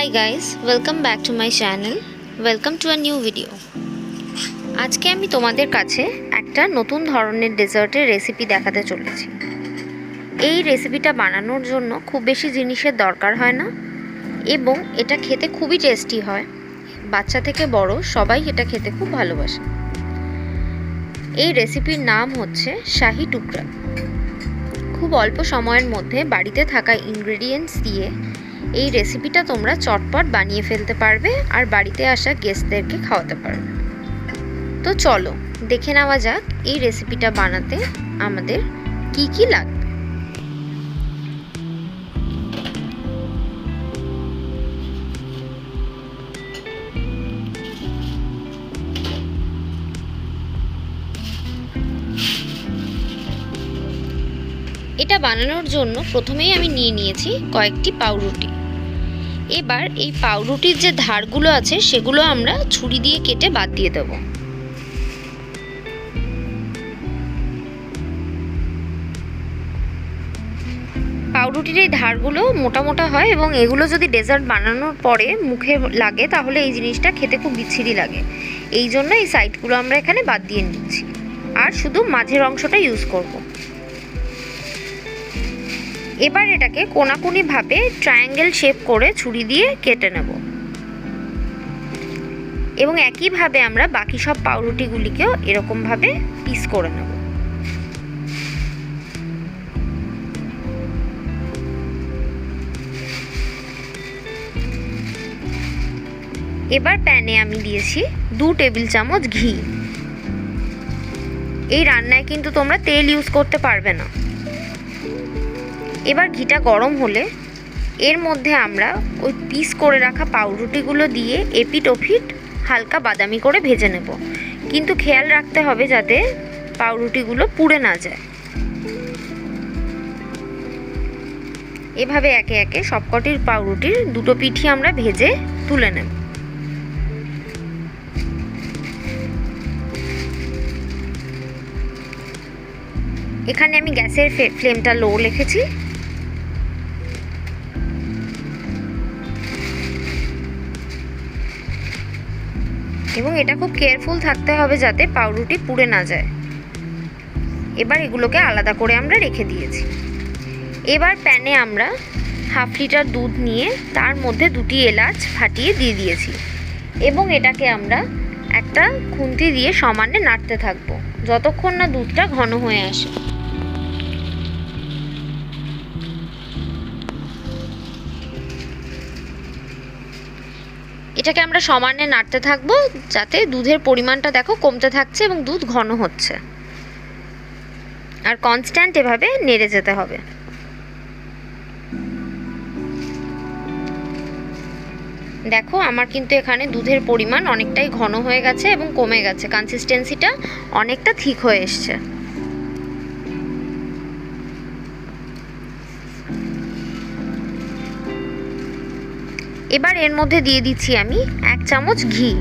Hi guys welcome back to my channel welcome to a new video আজকে আমি তোমাদের কাছে একটা নতুন ধরনের ডেজার্টের রেসিপি দেখাতে চলেছি। এই রেসিপিটা বানানোর জন্য খুব বেশি জিনিসের দরকার হয় না এবং এটা খেতে খুবই টেস্টি হয়। বাচ্চা থেকে বড় সবাই এটা খেতে খুব ভালোবাসে। এই রেসিপির নাম হচ্ছে শাহি টুকরা। খুব অল্প সময়ের মধ্যে বাড়িতে থাকা ইনগ্রেডিয়েন্টস দিয়ে এই রেসিপিটা তোমরা চটপট বানিয়ে ফেলতে পারবে আর বাড়িতে আসা গেস্টদেরকে খাওয়াতে পারবে। তো চলো, দেখে নেওয়া যাক এই রেসিপিটা বানাতে আমাদের কি কি লাগবে। এটা বানানোর জন্য প্রথমেই আমি নিয়ে নিয়েছি কয়েকটি পাউরুটি। এবার এই পাউরুটির যে ধারগুলো আছে, সেগুলো আমরা ছুরি দিয়ে কেটে বাদ দিয়ে দেবো। পাউরুটির এই ধারগুলো মোটা মোটা হয় এবং এগুলো যদি ডেজার্ট বানানোর পরে মুখে লাগে, তাহলে এই জিনিসটা খেতে খুব বিচ্ছিরি লাগে। এই জন্য এই সাইডগুলো আমরা এখানে বাদ দিয়ে নিচ্ছি। আর শুধু মাঝের অংশটা ইউজ করব। এবার এটাকে কোনাকুনিভাবে ট্রায়াঙ্গেল শেপ করে ছুরি দিয়ে কেটে নেব। এবং একইভাবে আমরা বাকি সব পাউরুটিগুলিকেও এরকমভাবে পিস করে নেব। এবার প্যানে আমি দিয়েছি দু টেবিল চামচ ঘি। এই রান্নায় কিন্তু তোমরা তেল ইউজ করতে পারবে না। এবার ঘিটা গরম হলে এর মধ্যে আমরা ওই পিস করে রাখা পাউরুটিগুলো দিয়ে এপিট ওপিট হালকা বাদামি করে ভেজে নেব। কিন্তু খেয়াল রাখতে হবে যাতে পাউরুটিগুলো পুড়ে না যায়। এভাবে একে একে সবকটির পাউরুটির দুটো পিঠি আমরা ভেজে তুলে নেব। এখানে আমি গ্যাসের ফ্লেমটা লো রেখেছি। এবং এটা খুব কেয়ারফুল থাকতে হবে যাতে পাউরুটি পুড়ে না যায়। এবার এগুলোকে আলাদা করে আমরা রেখে দিয়েছি। এবার প্যানে আমরা হাফ লিটার দুধ নিয়ে তার মধ্যে দুটি এলাচ ফাটিয়ে দিয়ে দিয়েছি এবং এটাকে আমরা একটা খুন্তি দিয়ে সমানে নাড়তে থাকব, যতক্ষণ না দুধটা ঘন হয়ে আসে। এটাকে আমরা সমানে নাড়তে থাকব যাতে দুধের পরিমাণটা দেখো কমতে থাকছে এবং দুধ ঘন হচ্ছে। আর কনস্ট্যান্ট এভাবে নেড়ে যেতে হবে। দেখো আমার কিন্তু এখানে দুধের পরিমাণ অনেকটাই ঘন হয়ে গেছে এবং কমে গেছে। কনসিস্টেন্সিটা অনেকটা ঠিক হয়ে এসছে। এবার এর মধ্যে দিয়ে দিচ্ছি আমি এক চামচ ঘি।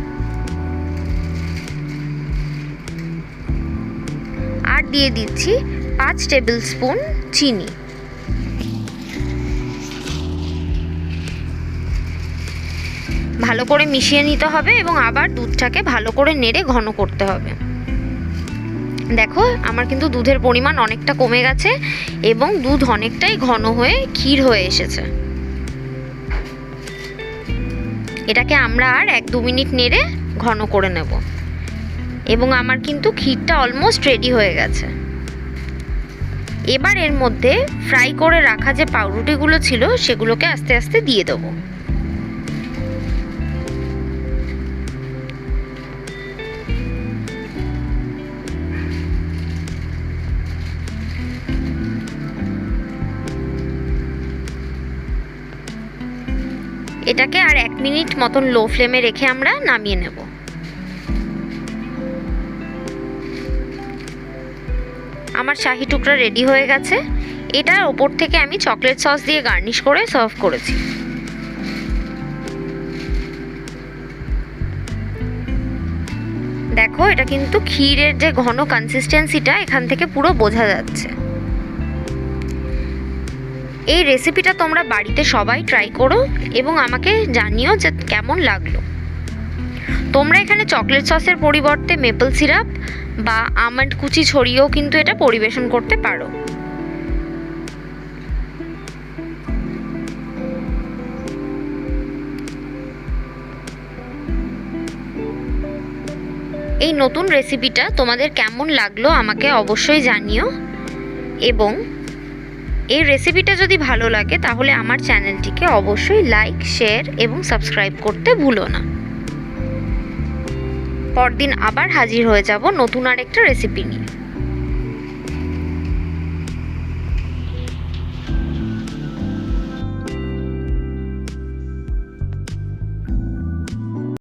আর দিয়ে দিচ্ছি পাঁচ টেবিল স্পুন চিনি। ভালো করে মিশিয়ে নিতে হবে এবং আবার দুধটাকে ভালো করে নেড়ে ঘন করতে হবে। দেখো, আমার কিন্তু দুধের পরিমাণ অনেকটা কমে গেছে এবং দুধ অনেকটাই ঘন হয়ে ক্ষীর হয়ে এসেছে। এটাকে আমরা আর এক দু মিনিট নেড়ে ঘন করে নেব। এবং আমার কিন্তু ক্ষীরটা অলমোস্ট রেডি হয়ে গেছে। এবার এর মধ্যে ফ্রাই করে রাখা যে পাউরুটিগুলো ছিল, সেগুলোকে আস্তে আস্তে দিয়ে দেবো। এটাকে আর এক মিনিট মতন লো ফ্লেমে রেখে আমরা নামিয়ে নেব। আমার শাহি টুকরা রেডি হয়ে গেছে। এটার ওপর থেকে আমি চকলেট সস দিয়ে গার্নিশ করে সার্ভ করেছি। দেখো, এটা কিন্তু ক্ষীরের যে ঘন কনসিস্টেন্সিটা এখান থেকে পুরো বোঝা যাচ্ছে। এই রেসিপিটা তোমরা বাড়িতে সবাই ট্রাই করো এবং আমাকে জানিও যে কেমন লাগল। তোমরা এখানে চকলেট সসের পরিবর্তে মেপল সিরাপ বা আমন্ড কুচি ছড়িয়েও কিন্তু এটা পরিবেশন করতে পারো। এই নতুন রেসিপিটা তোমাদের কেমন লাগল আমাকে অবশ্যই জানিও এবং এই রেসিপিটা যদি ভালো লাগে, তাহলে আমার চ্যানেলটিকে অবশ্যই লাইক শেয়ার এবং সাবস্ক্রাইব করতে ভুলো না। পরদিন আবার হাজির হয়ে যাব নতুন আর একটা রেসিপি নিয়ে।